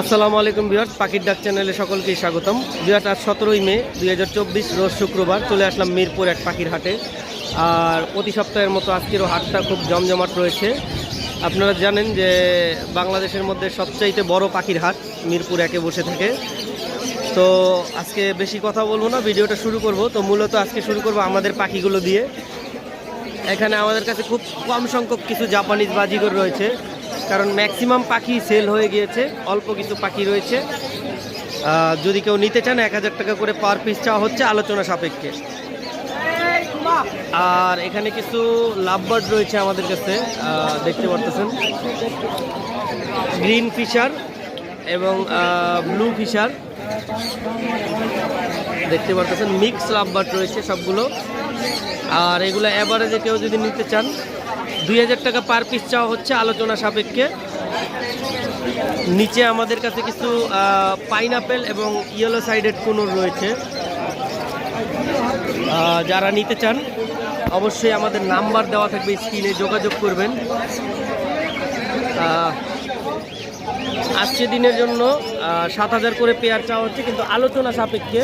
আসসালামু আলাইকুম বিহার্স পাখির ডাক চ্যানেলে সকলকেই স্বাগতম। বিহার আজ সতেরোই মে দুই হাজার চব্বিশ, রোজ শুক্রবার চলে আসলাম মিরপুর এক পাখির হাটে। আর প্রতি সপ্তাহের মতো আজকেরও হাটটা খুব জমজমাট রয়েছে। আপনারা জানেন যে বাংলাদেশের মধ্যে সবচাইতে বড় পাখির হাট মিরপুর একে বসে থাকে। তো আজকে বেশি কথা বলব না, ভিডিওটা শুরু করব। তো মূলত আজকে শুরু করব আমাদের পাখিগুলো দিয়ে। এখানে আমাদের কাছে খুব কম সংখ্যক কিছু জাপানিজ বাজিগর রয়েছে। কারণ ম্যাক্সিমাম পাখি সেল হয়ে গিয়েছে, অল্প কিছু পাখি রয়েছে। যদি কেউ নিতে চান, এক হাজার টাকা করে পার পিস চাওয়া হচ্ছে আলোচনা সাপেক্ষে। আর এখানে কিছু লাভবার্ড রয়েছে আমাদের কাছে দেখতে পারতেছেন। গ্রিন ফিশার এবং ব্লু ফিশার। দেখতে পারতেছেন মিক্স লাভবার্ড রয়েছে সবগুলো। আর এগুলো অ্যাভারেজে কেউ যদি নিতে চান দুই হাজার টাকা পার পিস চাওয়া হচ্ছে আলোচনা সাপেক্ষে। নিচে আমাদের কাছে কিছু পাইনাপেল এবং ইয়েলো সাইডেড কুনুর রয়েছে। যারা নিতে চান, অবশ্যই আমাদের নাম্বার দেওয়া থাকবে স্ক্রিনে, যোগাযোগ করবেন। আজকে দিনের জন্য সাত হাজার করে পেয়ার চাওয়া হচ্ছে, কিন্তু আলোচনা সাপেক্ষে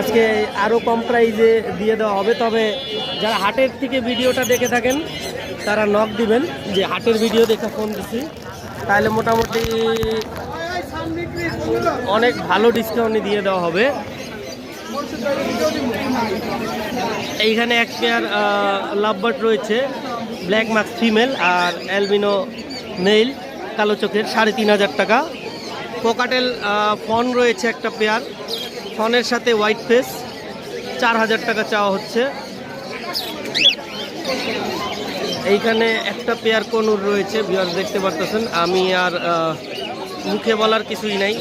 আজকে আরও কম প্রাইজে দিয়ে দেওয়া হবে। তবে যারা হাটের থেকে ভিডিওটা দেখে থাকেন, তারা নক দিবেন যে হাটের ভিডিও দেখে ফোন দিছি। তাহলে মোটামুটি অনেক ভালো ডিসকাউন্টে দিয়ে দেওয়া হবে। এইখানে এক পেয়ার লাভবার্ড রয়েছে ব্ল্যাক মার্কস ফিমেল আর অ্যালবিনো মেল কালো চোখের, সাড়ে তিন হাজার টাকা। কোকাটেল ফন রয়েছে একটা পেয়ার ফনের সাথে হোয়াইট ফেস, চার হাজার টাকা চাওয়া হচ্ছে। এইখানে একটা পেয়ার কনুর রয়েছে বিয়ার দেখতে পারতেছেন। আমি আর মুখে বলার কিছুই নাই।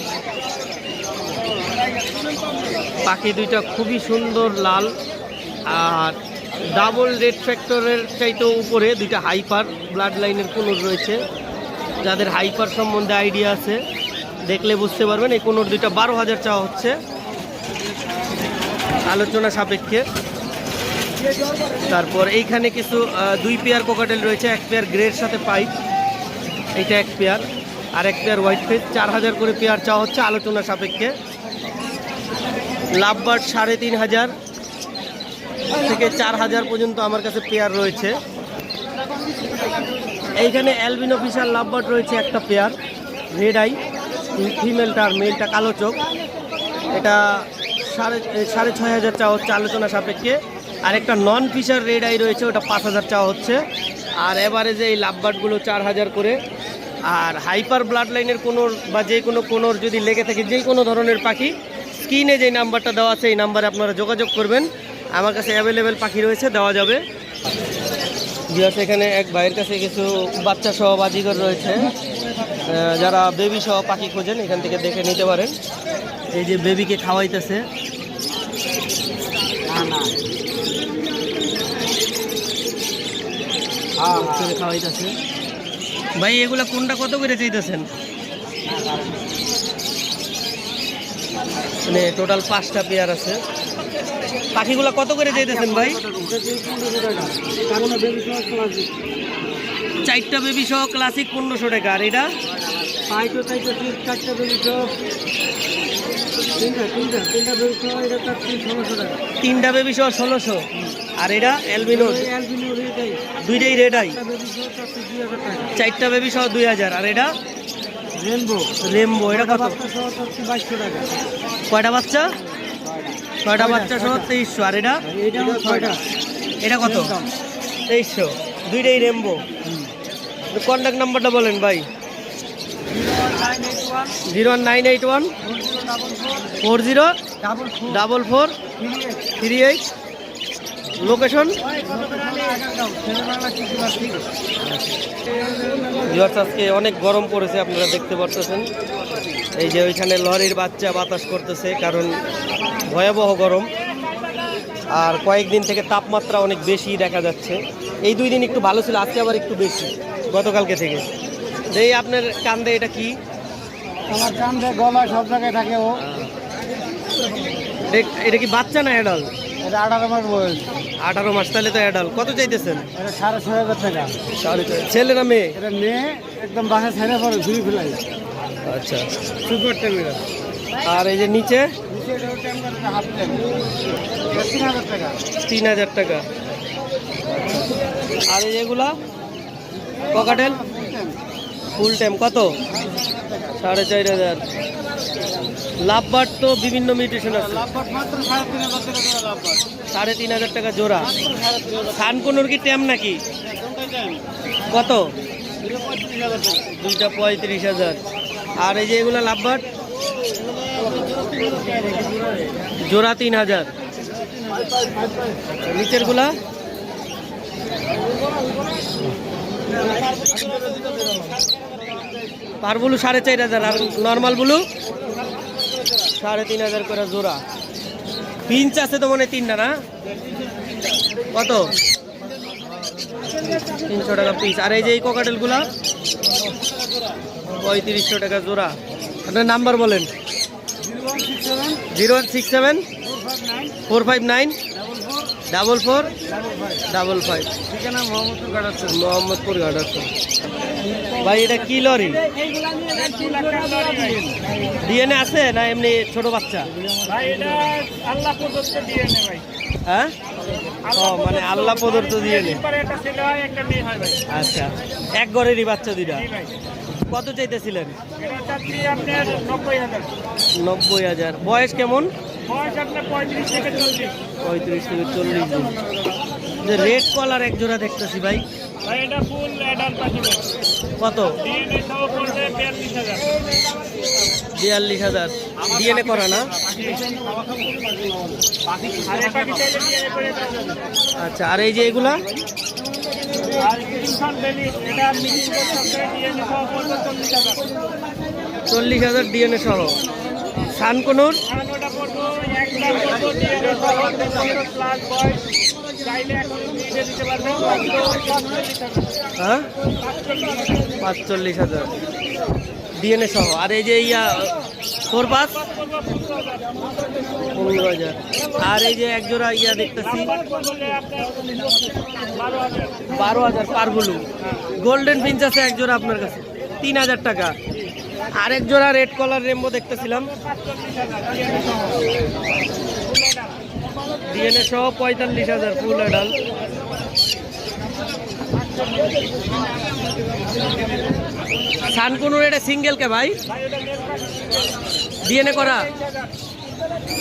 পাখি দুইটা খুবই সুন্দর, লাল। আর ডাবল রেড ফ্যাক্টরের চাইতেও উপরে দুইটা হাইপার ব্লাড লাইনের কুনুর রয়েছে। যাদের হাইপার সম্বন্ধে আইডিয়া আছে, দেখলে বুঝতে পারবেন, এই কুনুর দুইটা বারো হাজার চাওয়া হচ্ছে। আলোচনা সাপেক্ষে। তারপর এইখানে কিছু দুই পেয়ার কোকাটেল রয়েছে, এক পেয়ার গ্রের সাথে পাইপ এইটা এক পেয়ার আর এক পেয়ার হোয়াইট ফেস চার হাজার করে পেয়ার চাওয়া হচ্ছে আলোচনা সাপেক্ষে। লাভবার্ড সাড়ে তিন হাজার থেকে চার হাজার পর্যন্ত আমার কাছে পেয়ার রয়েছে। এইখানে অ্যালবিন অফিসার লাভবার্ড রয়েছে একটা পেয়ার রেড আই ফিমেলটা আর মেলটা কালো চোখ। এটা সাড়ে সাড়ে ছয় হাজার চাওয়া হচ্ছে আলোচনা সাপেক্ষে। আর একটা নন ফিশার রেড আই রয়েছে, ওটা পাঁচ হাজার চাওয়া হচ্ছে। আর এভারেজে এই লাভবার্ডগুলো চার হাজার করে। আর হাইপার ব্লাড লাইনের কোনো বা যে কোনো কোনোর যদি লেগে থাকে যে কোনো ধরনের পাখি স্ক্রিনে যে নাম্বারটা দেওয়া আছে, এই নাম্বারে আপনারা যোগাযোগ করবেন। আমার কাছে অ্যাভেলেবেল পাখি রয়েছে, দেওয়া যাবে। বিয়াস এখানে এক ভাইয়ের কাছে কিছু বাচ্চা সহ বাজিগর রয়েছে। যারা বেবি সহ পাখি খোঁজেন, এখান থেকে দেখে নিতে পারেন। এই যে বেবিকে খাওয়াইতেছে। খাওয়াইতেছে। ভাই এগুলা কোনটা কত করে চাইতেছেন? মানে টোটাল পাঁচটা পেয়ার আছে। পাখিগুলা কত করে চাইতেছেন ভাই? চারটা বেবি সহ ক্লাসিক পনেরোশো টাকা। আর এটা? তিনটা বেবি সহ ষোলোশো। আর এটা অ্যালবিনো দুইটাই রেড আই চারটা বেবি সহ দুই হাজার। আর এটা রেনবো রেমবো এটা কত? বাইশশো টাকা। কয়টা বাচ্চা? ছয়টা বাচ্চা সহ তেইশশো। আর এটা? এটা ছয়টা। এটা কত? তেইশশো। দুইটাই রেমবো কন্ট্যাক্ট নাম্বারটা বলেন ভাই। Zero nine eight one four zero, double four three eight, location? আজকে অনেক গরম পড়েছে, আপনারা দেখতে পারতেছেন। এই যে ওইখানে লরির বাচ্চা বাতাস করতেছে, কারণ ভয়াবহ গরম। আর কয়েকদিন থেকে তাপমাত্রা অনেক বেশি দেখা যাচ্ছে। এই দুই দিন একটু ভালো ছিল, আজকে আবার একটু বেশি, গতকালকে থেকে। এই আপনার কান্দে এটা কি? আমার কান্দে গলা সব জায়গায় থাকে ও। এটা কি বাচ্চা না অ্যাডাল এটা আঠারো মাস বয়স। আঠারো মাস তাহলে তো অ্যাডাল কত চাইতেছেন? এটা সাড়ে ছয় হাজার টাকা। ছেলে না মেয়ে? এটা মেয়ে একদম বাসা ছেড়ে পরে ঘুরি ফেলাই। আচ্ছা। সুপার টেমিরা আর এই যে নিচে? তিন হাজার টাকা। আর এই যেগুলা ককাটেল ফুল টাইম কত? সাড়ে চার হাজার। লাভবার তো বিভিন্ন মিউটেশন আছে। সাড়ে তিন হাজার টাকা জোড়া। সানকুনুর কি ট্যাম নাকি? কত? দুইটা পঁয়ত্রিশ হাজার আর এই যে এগুলো লাভবার জোড়া তিন হাজার। নিচেরগুলা পার বুলু সাড়ে চার হাজার, আর নর্মাল বুলু সাড়ে তিন হাজার করে জোড়া। পিঞ্চ আছে তো মনে তিনটা না? কত? তিনশো টাকা পিস আর এই যে এই ককাটেলগুলা পঁয়ত্রিশশো টাকা জোড়া। আপনার নাম্বার বলেন। Zero six seven. Four five nine. Double four. Double five. Mohammadpur গাড়াচ্ছে Mohammadpur ঘাট আছে ভাই এটা কি লরি? ডিএনএ আছে না এমনি ছোট বাচ্চা? দিয়ে হ্যাঁ? ও মানে আল্লাহ প্রদত্ত ডিএনএ। ভাই। আচ্ছা এক ঘরেরই বাচ্চা দুইটা। কত চাইতেছিলেন? নব্বই হাজার। বয়স কেমন? পঁয়ত্রিশ থেকে চল্লিশ। রেড কলার এক জোড়া দেখতেছি ভাই। ভাই এটা ফুল অ্যাডাল্ট পাখি কত? ডিএনএ সহ পড়বে বিয়াল্লিশ হাজার। বিয়াল্লিশ হাজার। ডিএনএ করা না? আচ্ছা আর এই যে এগুলা? চল্লিশ হাজার। ডিএনএ সহ। সানকনুর আর ওটা পড়ব এক লাখ ডিএনএ সহ প্লাস বয়স চাইলে এখন হ্যাঁ? পাঁচচল্লিশ হাজার। ডিএনএ সহ। আর এই যে ইয়া, ফোর পাস? পনেরো হাজার। আর এই যে এক জোড়া ইয়া দেখতেছি। বারো হাজার পার গোল্ডেন ফিঞ্চ আছে এক জোড়া আপনার কাছে। তিন হাজার টাকা। আরেক জোড়া রেড কলার রেমবো দেখতেছিলাম। ডিএনএ সহ পঁয়তাল্লিশ হাজার, ফুল অ্যাডাল সানকুনুর এটা সিঙ্গেল কে ভাই? ডিএনএ করা?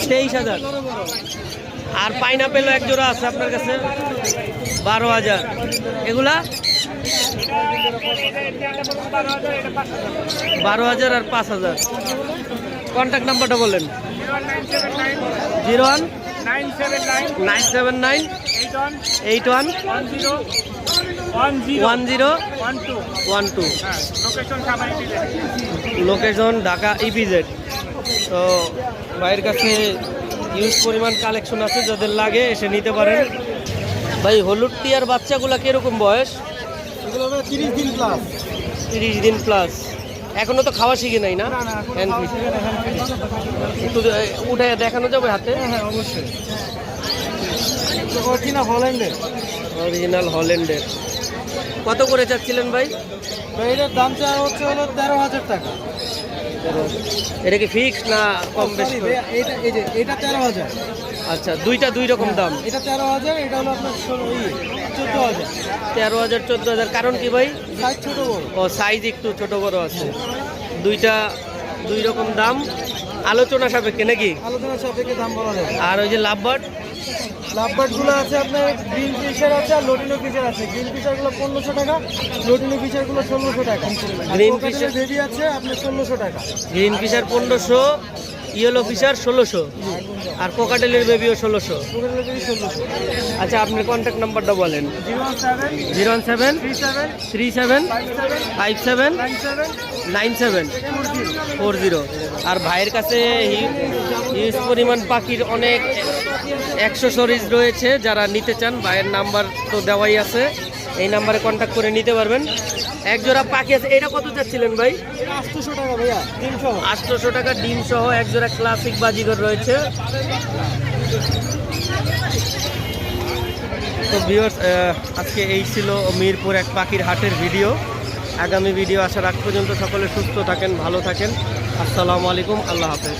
তেইশ হাজার। আর পাইনাপেল এক জোড়া আছে আপনার কাছে। বারো হাজার। এগুলা? বারো হাজার আর পাঁচ হাজার। কন্ট্যাক্ট নাম্বারটা বলেন। Zero one? Nine seven nine. Nine seven nine? Eight one. Eight one? One zero one zero one one two হ্যাঁ লোকেশন ঢাকা ইপিজেড তো ভাইয়ের কাছে ইউজ পরিমাণ কালেকশন আছে যাদের লাগে এসে নিতে পারেন। ভাই হলুদ টিয়ার বাচ্চাগুলা কীরকম বয়স? তিরিশ দিন প্লাস তিরিশ দিন প্লাস এখনও তো খাওয়া শিখে নাই না? হ্যান্ড একটু উঠে দেখানো যাবে হাতে? হ্যাঁ অবশ্যই। অরিজিনাল হল্যান্ডের অরিজিনাল হল্যান্ডের কত করে চাচ্ছিলেন ভাই? এটার দাম চাওয়া হচ্ছে হলো তেরো হাজার টাকা। এটা কি ফিক্স না কম বেশি করে? এটা এই যে এটা তেরো হাজার। আচ্ছা দুইটা দুই রকম দাম। এটা তেরো হাজার এটা হলো আপনার চোদ্দ হাজার। তেরো হাজার চোদ্দ হাজার। কারণ কি ভাই? সাইজ ছোট বড়। ও সাইজ একটু ছোট বড় আছে। দুইটা দুই রকম দাম। আলোচনা সাপেক্ষে নাকি? আলোচনা সাপেক্ষে দাম বলা যায়। আর ওই যে লাভবার্ড লাভবার্ডগুলো আছে আপনার গ্রিন ফিশার আছে আর লোটিনো ফিশার আছে। গ্রিন ফিশারগুলো পনেরোশো টাকা লোটিনো ফিশারগুলো ষোলোশো টাকা। গ্রিন fisher- বেবি আছে আপনার ষোলোশো টাকা। গ্রিন ফিশার পনেরোশো ইয়েলো ফিশার ষোলোশো আর কোকাটেলের বেবিও ষোলোশো। আচ্ছা আপনার কন্ট্যাক্ট নাম্বারটা বলেন। Zero one seven three seven five seven nine seven four zero. Four zero. আর ভাইয়ের কাছে হিউজ পরিমাণ পাখির অনেক একশো সরিজ রয়েছে যারা নিতে চান ভাইয়ের নাম্বার তো দেওয়াই আছে। এই নাম্বারে কন্ট্যাক্ট করে নিতে পারবেন। এক জোড়া পাখি আছে এটা কত চাচ্ছিলেন ভাই? আটশোশো টাকা ভাইয়া আটশোশো টাকা ডিম সহ এক জোড়া ক্লাসিক বাজিগর রয়েছে। তো ভিউয়ার্স আজকে এই ছিল মিরপুর এক পাখির হাটের ভিডিও আগামী ভিডিও আসার আগ পর্যন্ত সকলে সুস্থ থাকেন ভালো থাকেন। আসসালামু আলাইকুম আল্লাহ হাফেজ।